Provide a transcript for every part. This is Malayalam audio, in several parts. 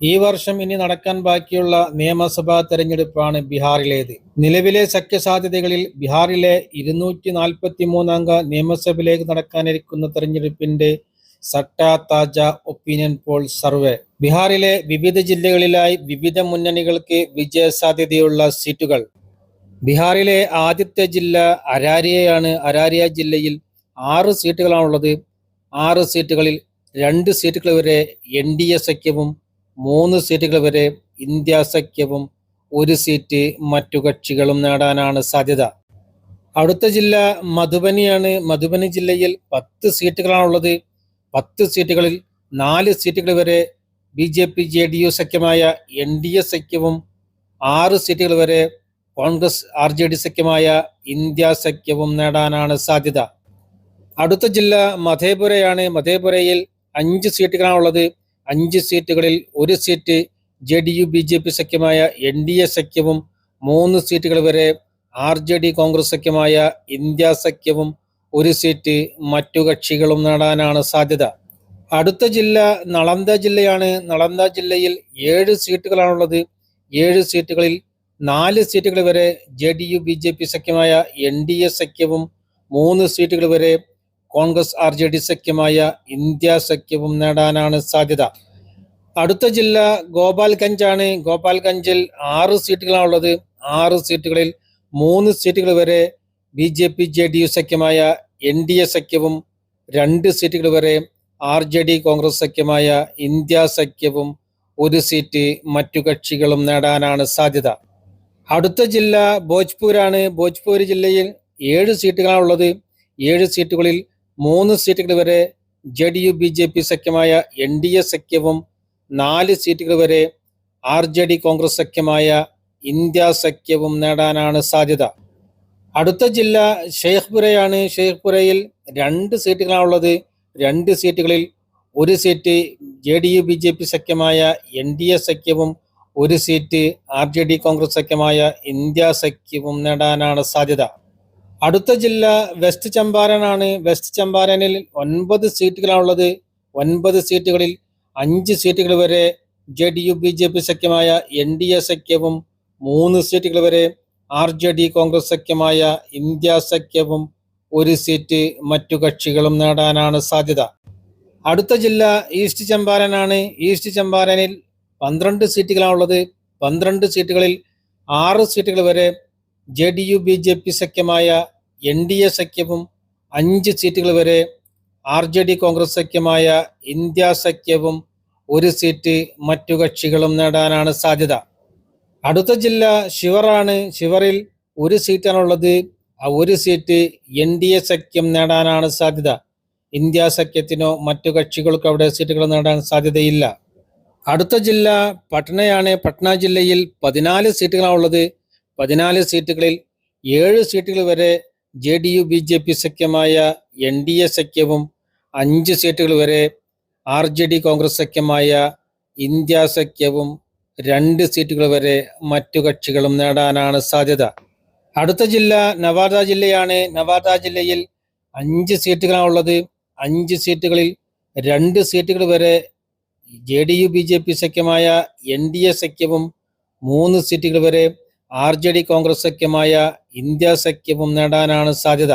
ഈ വർഷം ഇനി നടക്കാൻ ബാക്കിയുള്ള നിയമസഭാ തെരഞ്ഞെടുപ്പാണ് ബീഹാറിലേത്. നിലവിലെ സഖ്യസാധ്യതകളിൽ ബീഹാറിലെ ഇരുന്നൂറ്റി നാൽപ്പത്തി മൂന്നംഗ നിയമസഭയിലേക്ക് നടക്കാനിരിക്കുന്ന തെരഞ്ഞെടുപ്പിന്റെ സട്ട താജ ഒപ്പീനിയൻ പോൾ സർവേ. ബീഹാറിലെ വിവിധ ജില്ലകളിലായി വിവിധ മുന്നണികൾക്ക് വിജയസാധ്യതയുള്ള സീറ്റുകൾ. ബീഹാറിലെ ആദ്യത്തെ ജില്ല അരാരിയയാണ്. അരാരിയ ജില്ലയിൽ ആറ് സീറ്റുകളാണുള്ളത്. ആറ് സീറ്റുകളിൽ രണ്ട് സീറ്റുകൾ വരെ എൻ ഡി എ സഖ്യവും മൂന്ന് സീറ്റുകൾ വരെ ഇന്ത്യ സഖ്യവും ഒരു സീറ്റ് മറ്റു കക്ഷികളും നേടാനാണ് സാധ്യത. അടുത്ത ജില്ല മധുബനിയാണ്. മധുബനി ജില്ലയിൽ പത്ത് സീറ്റുകളാണുള്ളത്. പത്ത് സീറ്റുകളിൽ നാല് സീറ്റുകൾ വരെ B J P J D U സഖ്യമായ N D A സഖ്യവും ആറ് സീറ്റുകൾ വരെ കോൺഗ്രസ് ആർ ജെ ഡി സഖ്യമായ ഇന്ത്യ സഖ്യവും നേടാനാണ് സാധ്യത. അടുത്ത ജില്ല മധേപുരയാണ്. മധേപുരയിൽ അഞ്ച് സീറ്റുകളാണുള്ളത്. അഞ്ച് സീറ്റുകളിൽ ഒരു seat J D U B J P സഖ്യമായ N D A സഖ്യവും മൂന്ന് സീറ്റുകൾ വരെ ആർ ജെ ഡി കോൺഗ്രസ് സഖ്യമായ ഇന്ത്യ സഖ്യവും ഒരു സീറ്റ് മറ്റു കക്ഷികളും നേടാനാണ് സാധ്യത. അടുത്ത ജില്ല നളന്ദ ജില്ലയാണ്. നളന്ദ ജില്ലയിൽ ഏഴ് സീറ്റുകളാണുള്ളത്. ഏഴ് സീറ്റുകളിൽ നാല് സീറ്റുകൾ വരെ J D U B J P സഖ്യമായ N D A സഖ്യവും മൂന്ന് സീറ്റുകൾ വരെ കോൺഗ്രസ് ആർ ജെ ഡി സഖ്യമായ ഇന്ത്യ സഖ്യവും നേടാനാണ് സാധ്യത. അടുത്ത ജില്ല ഗോപാൽഗഞ്ച് ആണ് ഗോപാൽഗഞ്ചിൽ ആറ് സീറ്റുകളാണുള്ളത്. ആറ് സീറ്റുകളിൽ മൂന്ന് സീറ്റുകൾ വരെ B J P J D U സഖ്യമായ N D A സഖ്യവും രണ്ട് സീറ്റുകൾ വരെ ആർ ജെ ഡി കോൺഗ്രസ് സഖ്യമായ ഇന്ത്യ സഖ്യവും ഒരു സീറ്റ് മറ്റു കക്ഷികളും നേടാനാണ് സാധ്യത. അടുത്ത ജില്ല ഭോജ്പൂരാണ്. ഭോജ്പൂർ ജില്ലയിൽ ഏഴ് സീറ്റുകളാണുള്ളത്. ഏഴ് സീറ്റുകളിൽ മൂന്ന് സീറ്റുകൾ വരെ J D U B J P സഖ്യമായ N D A സഖ്യവും നാല് സീറ്റുകൾ വരെ ആർ ജെ ഡി കോൺഗ്രസ് സഖ്യമായ ഇന്ത്യ സഖ്യവും നേടാനാണ് സാധ്യത. അടുത്ത ജില്ല ഷെയ്ഖ്പുരയാണ്. ഷെയ്ഖ്പുരയിൽ രണ്ട് സീറ്റുകളാണുള്ളത് രണ്ട് സീറ്റുകളിൽ ഒരു seat J D U B J P സഖ്യമായ N D A സഖ്യവും ഒരു seat R J D Congress സഖ്യമായ India സഖ്യവും നേടാനാണ് സാധ്യത. അടുത്ത ജില്ല വെസ്റ്റ് ചമ്പാരനാണ്. വെസ്റ്റ് ചമ്പാരനിൽ ഒൻപത് സീറ്റുകളാണുള്ളത്. ഒൻപത് സീറ്റുകളിൽ അഞ്ച് സീറ്റുകൾ വരെ J D U B J P സഖ്യമായ N D A സഖ്യവും മൂന്ന് സീറ്റുകൾ വരെ ആർ ജെ ഡി കോൺഗ്രസ് സഖ്യമായ ഇന്ത്യ സഖ്യവും ഒരു സീറ്റ് മറ്റു കക്ഷികളും നേടാനാണ് സാധ്യത. അടുത്ത ജില്ല ഈസ്റ്റ് ചമ്പാരനാണ്. ഈസ്റ്റ് ചമ്പാരനിൽ പന്ത്രണ്ട് സീറ്റുകളാണുള്ളത്. പന്ത്രണ്ട് സീറ്റുകളിൽ ആറ് സീറ്റുകൾ വരെ J D U B J P സഖ്യമായ N D A സഖ്യവും അഞ്ച് സീറ്റുകൾ വരെ ആർ ജെ ഡി കോൺഗ്രസ് സഖ്യമായ ഇന്ത്യ സഖ്യവും ഒരു സീറ്റ് മറ്റു കക്ഷികളും നേടാനാണ് സാധ്യത. അടുത്ത ജില്ല ഷിവറാണ് ശിവറിൽ ഒരു സീറ്റാണുള്ളത്. ആ ഒരു സീറ്റ് എൻ ഡി എ സഖ്യം നേടാനാണ് സാധ്യത. ഇന്ത്യ സഖ്യത്തിനോ മറ്റു കക്ഷികൾക്കോ അവിടെ സീറ്റുകൾ നേടാൻ സാധ്യതയില്ല. അടുത്ത ജില്ല പട്നയാണ്. പട്ന ജില്ലയിൽ പതിനാല് സീറ്റുകളാണുള്ളത്. പതിനാല് സീറ്റുകളിൽ ഏഴ് സീറ്റുകൾ വരെ J D U B J P സഖ്യമായ N D A സഖ്യവും അഞ്ച് സീറ്റുകൾ വരെ ആർ ജെ ഡി കോൺഗ്രസ് സഖ്യമായ ഇന്ത്യ സഖ്യവും രണ്ട് സീറ്റുകൾ വരെ മറ്റു കക്ഷികളും നേടാനാണ് സാധ്യത. അടുത്ത ജില്ല നവാദ ജില്ലയാണ്. നവാദ ജില്ലയിൽ അഞ്ച് സീറ്റുകളാണുള്ളത് അഞ്ച് സീറ്റുകളിൽ രണ്ട് സീറ്റുകൾ വരെ J D U B J P സഖ്യമായ N D A സഖ്യവും മൂന്ന് സീറ്റുകൾ വരെ ആർ ജെ ഡി കോൺഗ്രസ് സഖ്യമായ ഇന്ത്യ സഖ്യവും നേടാനാണ് സാധ്യത.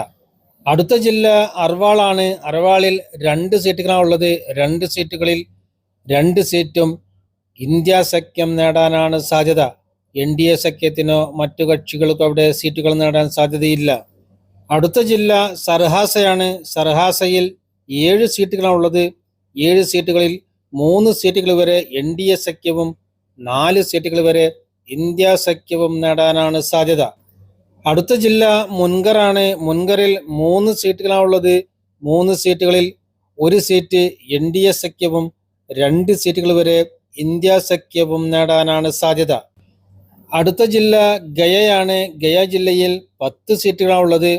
അടുത്ത ജില്ല അർവാളാണ്. അർവാളിൽ രണ്ട് സീറ്റുകളാണ് ഉള്ളത്. രണ്ട് സീറ്റുകളിൽ രണ്ട് സീറ്റും ഇന്ത്യ സഖ്യം നേടാനാണ് സാധ്യത. എൻ ഡി എ സഖ്യത്തിനോ മറ്റു കക്ഷികൾക്കോ അവിടെ സീറ്റുകൾ നേടാൻ സാധ്യതയില്ല. അടുത്ത ജില്ല സർഹാസയാണ്. സർഹാസയിൽ ഏഴ് സീറ്റുകളാണ് ഉള്ളത്. ഏഴ് സീറ്റുകളിൽ മൂന്ന് സീറ്റുകൾ വരെ എൻ ഡി എ സഖ്യവും നാല് സീറ്റുകൾ വരെ ഇന്ത്യ സഖ്യവും നേടാനാണ് സാധ്യത. അടുത്ത ജില്ല മുൻകറാണ് മുൻകറിൽ മൂന്ന് സീറ്റുകളാണുള്ളത് മൂന്ന് സീറ്റുകളിൽ ഒരു സീറ്റ് എൻ ഡി എ സഖ്യവും രണ്ട് സീറ്റുകൾ വരെ ഇന്ത്യ സഖ്യവും നേടാനാണ് സാധ്യത. അടുത്ത ജില്ല ഗയയാണ്. ഗയ ജില്ലയിൽ പത്ത് സീറ്റുകളാണുള്ളത്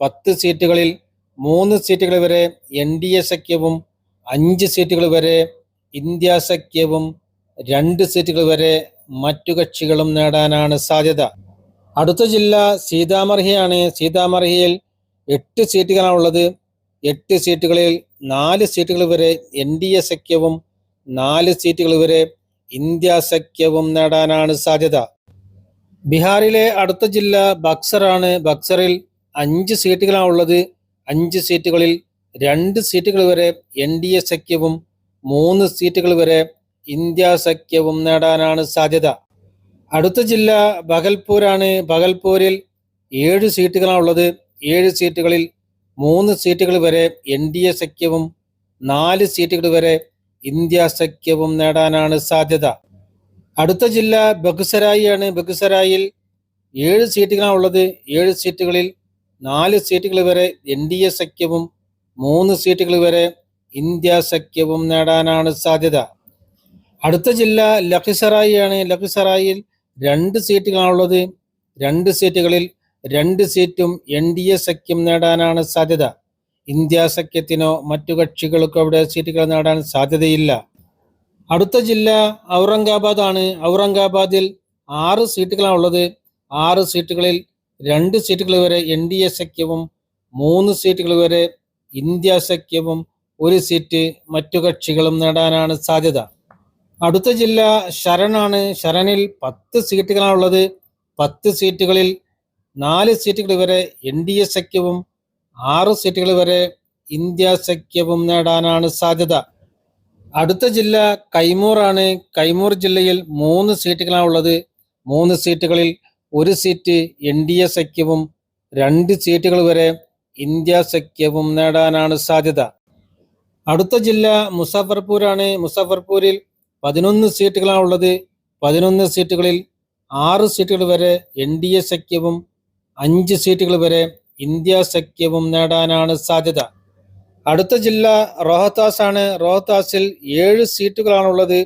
പത്ത് സീറ്റുകളിൽ മൂന്ന് സീറ്റുകൾ വരെ എൻ ഡി എ സഖ്യവും അഞ്ച് സീറ്റുകൾ വരെ ഇന്ത്യ സഖ്യവും രണ്ട് സീറ്റുകൾ വരെ മറ്റു കക്ഷികളും നേടാനാണ് സാധ്യത. അടുത്ത ജില്ല സീതാമർഹിയാണ്. സീതാമർഹിയിൽ എട്ട് സീറ്റുകളാണ് ഉള്ളത്. എട്ട് സീറ്റുകളിൽ നാല് സീറ്റുകൾ വരെ എൻ ഡി എ സഖ്യവും നാല് സീറ്റുകൾ വരെ ഇന്ത്യ സഖ്യവും നേടാനാണ് സാധ്യത. ബീഹാറിലെ അടുത്ത ജില്ല ബക്സറാണ്. ബക്സറിൽ അഞ്ച് സീറ്റുകളാണ് ഉള്ളത്. അഞ്ച് സീറ്റുകളിൽ രണ്ട് സീറ്റുകൾ വരെ എൻ ഡി എ സഖ്യവും മൂന്ന് സീറ്റുകൾ വരെ ഇന്ത്യ സഖ്യവും നേടാനാണ് സാധ്യത. അടുത്ത ജില്ല ബഗൽപൂരാണ്. ബഗൽപൂരിൽ ഏഴ് സീറ്റുകളാണുള്ളത്. ഏഴ് സീറ്റുകളിൽ മൂന്ന് സീറ്റുകൾ വരെ എൻ ഡി എ സഖ്യവും നാല് സീറ്റുകൾ വരെ ഇന്ത്യ സഖ്യവും നേടാനാണ് സാധ്യത. അടുത്ത ജില്ല ബഗുസരായി ആണ് ബഗുസരായിൽ ഏഴ് സീറ്റുകളാണ് ഉള്ളത് ഏഴ് സീറ്റുകളിൽ നാല് സീറ്റുകൾ വരെ എൻ ഡി എ സഖ്യവും മൂന്ന് സീറ്റുകൾ വരെ ഇന്ത്യ സഖ്യവും നേടാനാണ് സാധ്യത. അടുത്ത ജില്ല ലഖിസറായി ആണ്. ലഖിസറായിൽ രണ്ട് സീറ്റുകളാണുള്ളത് രണ്ട് സീറ്റുകളിൽ രണ്ട് സീറ്റും എൻ ഡി എ സഖ്യം നേടാനാണ് സാധ്യത. ഇന്ത്യ സഖ്യത്തിനോ മറ്റു കക്ഷികൾക്കോ അവിടെ സീറ്റുകൾ നേടാൻ സാധ്യതയില്ല. അടുത്ത ജില്ല ഔറംഗാബാദ് ആണ്. ഔറംഗാബാദിൽ ആറ് സീറ്റുകളാണ് ഉള്ളത്. ആറ് സീറ്റുകളിൽ രണ്ട് സീറ്റുകൾ വരെ എൻ ഡി എ സഖ്യവും മൂന്ന് സീറ്റുകൾ വരെ ഇന്ത്യ സഖ്യവും ഒരു സീറ്റ് മറ്റു കക്ഷികളും നേടാനാണ് സാധ്യത. അടുത്ത ജില്ല ശരണാണ് ശരണിൽ പത്ത് സീറ്റുകളാണ് ഉള്ളത്. പത്ത് സീറ്റുകളിൽ നാല് സീറ്റുകൾ വരെ എൻ ഡി എ സഖ്യവും ആറ് സീറ്റുകൾ വരെ ഇന്ത്യ സഖ്യവും നേടാനാണ് സാധ്യത. അടുത്ത ജില്ല കൈമൂറാണ്. കൈമൂർ ജില്ലയിൽ മൂന്ന് സീറ്റുകളാണ് ഉള്ളത്. മൂന്ന് സീറ്റുകളിൽ ഒരു സീറ്റ് എൻ ഡി എ സഖ്യവും രണ്ട് സീറ്റുകൾ വരെ ഇന്ത്യ സഖ്യവും നേടാനാണ് സാധ്യത. അടുത്ത ജില്ല മുസഫർപൂർ ആണ് മുസഫർപൂരിൽ പതിനൊന്ന് സീറ്റുകളാണ് ഉള്ളത് പതിനൊന്ന് സീറ്റുകളിൽ ആറ് സീറ്റുകൾ വരെ എൻ ഡി എ സഖ്യവും അഞ്ച് സീറ്റുകൾ വരെ ഇന്ത്യ സഖ്യവും നേടാനാണ് സാധ്യത. അടുത്ത ജില്ല റോഹത്താസ് ആണ്. റോഹത്താസിൽ ഏഴ് സീറ്റുകളാണുള്ളത്.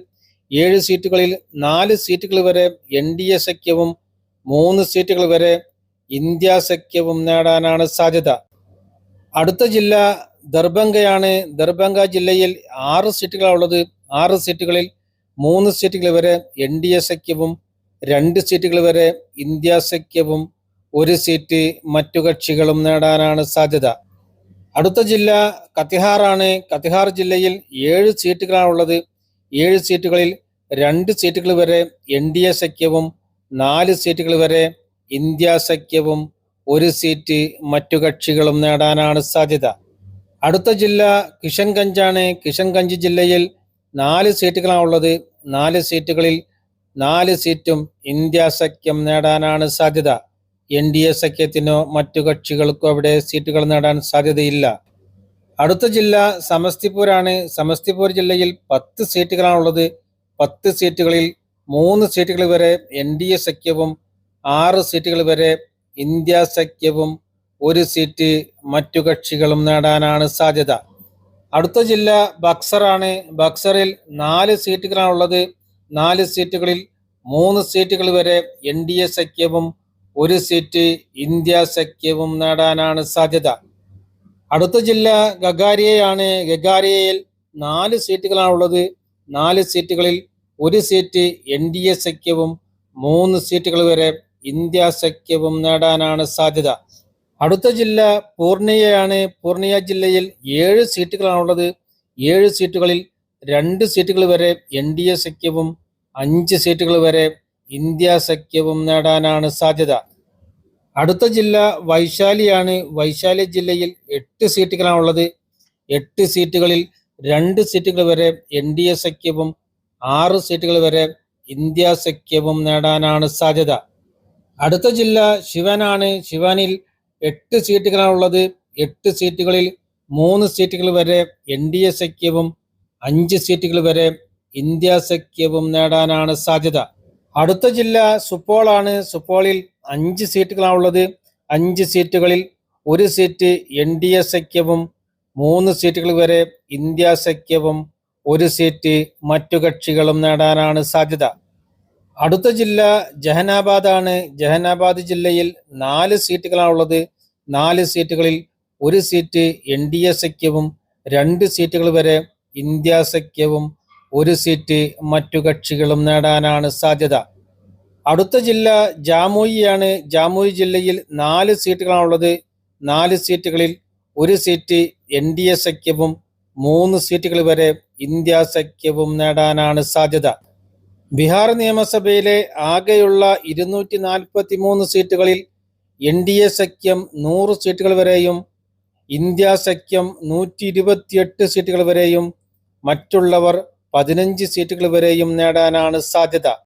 ഏഴ് സീറ്റുകളിൽ നാല് സീറ്റുകൾ വരെ എൻ ഡി എ സഖ്യവും മൂന്ന് സീറ്റുകൾ വരെ ഇന്ത്യ സഖ്യവും നേടാനാണ് സാധ്യത. അടുത്ത ജില്ല ദർഭംഗയാണ് ദർഭംഗ ജില്ലയിൽ ആറ് സീറ്റുകളാണുള്ളത്. ആറ് സീറ്റുകളിൽ മൂന്ന് സീറ്റുകൾ വരെ എൻ ഡി എ സഖ്യവും രണ്ട് സീറ്റുകൾ വരെ ഇന്ത്യ സഖ്യവും ഒരു സീറ്റ് മറ്റു കക്ഷികളും നേടാനാണ് സാധ്യത. അടുത്ത ജില്ല കത്തിഹാറാണ്. കത്തിഹാർ ജില്ലയിൽ ഏഴ് സീറ്റുകളാണുള്ളത്. ഏഴ് സീറ്റുകളിൽ രണ്ട് സീറ്റുകൾ വരെ എൻ ഡി എ സഖ്യവും നാല് സീറ്റുകൾ വരെ ഇന്ത്യ സഖ്യവും ഒരു സീറ്റ് മറ്റു കക്ഷികളും നേടാനാണ് സാധ്യത. അടുത്ത ജില്ല കിഷൻഗഞ്ചാണ്. കിഷൻഗഞ്ച് ജില്ലയിൽ നാല് സീറ്റുകളാണുള്ളത് നാല് സീറ്റുകളിൽ നാല് സീറ്റും ഇന്ത്യ സഖ്യം നേടാനാണ് സാധ്യത. എൻ ഡി എ സഖ്യത്തിനോ മറ്റു കക്ഷികൾക്കോ അവിടെ സീറ്റുകൾ നേടാൻ സാധ്യതയില്ല. അടുത്ത ജില്ല സമസ്തിപൂരാണ്. സമസ്തിപൂർ ജില്ലയിൽ പത്ത് സീറ്റുകളാണുള്ളത് പത്ത് സീറ്റുകളിൽ മൂന്ന് സീറ്റുകൾ വരെ എൻ ഡി എ സഖ്യവും ആറ് സീറ്റുകൾ വരെ ഇന്ത്യ സഖ്യവും ഒരു സീറ്റ് മറ്റു കക്ഷികളും നേടാനാണ് സാധ്യത. അടുത്ത ജില്ല ബക്സറാണ്. ബക്സറിൽ നാല് സീറ്റുകളാണ് ഉള്ളത് നാല് സീറ്റുകളിൽ മൂന്ന് സീറ്റുകൾ വരെ എൻ ഡി എ സഖ്യവും ഒരു സീറ്റ് ഇന്ത്യ സഖ്യവും നേടാനാണ് സാധ്യത. അടുത്ത ജില്ല ഗഗാരിയയാണ്. ഗഗാരിയയിൽ നാല് സീറ്റുകളാണ് ഉള്ളത് നാല് സീറ്റുകളിൽ ഒരു സീറ്റ് എൻ ഡി എ സഖ്യവും മൂന്ന് സീറ്റുകൾ വരെ ഇന്ത്യ സഖ്യവും നേടാനാണ് സാധ്യത. അടുത്ത ജില്ല പൂർണിയയാണ്. പൂർണിയ ജില്ലയിൽ ഏഴ് സീറ്റുകളാണുള്ളത്. ഏഴ് സീറ്റുകളിൽ രണ്ട് സീറ്റുകൾ വരെ എൻ ഡി എ സഖ്യവും അഞ്ച് സീറ്റുകൾ വരെ ഇന്ത്യ സഖ്യവും നേടാനാണ് സാധ്യത. അടുത്ത ജില്ല വൈശാലിയാണ്. വൈശാലി ജില്ലയിൽ എട്ട് സീറ്റുകളാണുള്ളത്. എട്ട് സീറ്റുകളിൽ രണ്ട് സീറ്റുകൾ വരെ എൻ ഡി എ സഖ്യവും ആറ് സീറ്റുകൾ വരെ ഇന്ത്യ സഖ്യവും നേടാനാണ് സാധ്യത. അടുത്ത ജില്ല ശിവനാണ്. ശിവാനിൽ എട്ട് സീറ്റുകളാണുള്ളത്. എട്ട് സീറ്റുകളിൽ മൂന്ന് സീറ്റുകൾ വരെ എൻ ഡി എ സഖ്യവും അഞ്ച് സീറ്റുകൾ വരെ ഇന്ത്യ സഖ്യവും നേടാനാണ് സാധ്യത. അടുത്ത ജില്ല സുപ്പോളാണ് സുപ്പോളിൽ അഞ്ച് സീറ്റുകളാണുള്ളത്. അഞ്ച് സീറ്റുകളിൽ ഒരു സീറ്റ് എൻ ഡി എ സഖ്യവും മൂന്ന് സീറ്റുകൾ വരെ ഇന്ത്യ സഖ്യവും ഒരു സീറ്റ് മറ്റു കക്ഷികളും നേടാനാണ് സാധ്യത. അടുത്ത ജില്ല ജഹനാബാദ് ആണ്. ജഹനാബാദ് ജില്ലയിൽ നാല് സീറ്റുകളാണുള്ളത് നാല് സീറ്റുകളിൽ ഒരു സീറ്റ് എൻ ഡി എ സഖ്യവും രണ്ട് സീറ്റുകൾ വരെ ഇന്ത്യ സഖ്യവും ഒരു സീറ്റ് മറ്റു കക്ഷികളും നേടാനാണ് സാധ്യത. അടുത്ത ജില്ല ജാമുയിയാണ് ജാമുയി ജില്ലയിൽ നാല് സീറ്റുകളാണുള്ളത് നാല് സീറ്റുകളിൽ ഒരു സീറ്റ് എൻ ഡി എ സഖ്യവും മൂന്ന് സീറ്റുകൾ വരെ ഇന്ത്യ സഖ്യവും നേടാനാണ് സാധ്യത. ബീഹാർ നിയമസഭയിലെ ആകെയുള്ള ഇരുന്നൂറ്റി നാൽപ്പത്തി മൂന്ന് സീറ്റുകളിൽ എൻ ഡി എ സഖ്യം നൂറ് സീറ്റുകൾ വരെയും ഇന്ത്യ സഖ്യം നൂറ്റി ഇരുപത്തിയെട്ട് സീറ്റുകൾ വരെയും മറ്റുള്ളവർ പതിനഞ്ച് സീറ്റുകൾ വരെയും നേടാനാണ് സാധ്യത.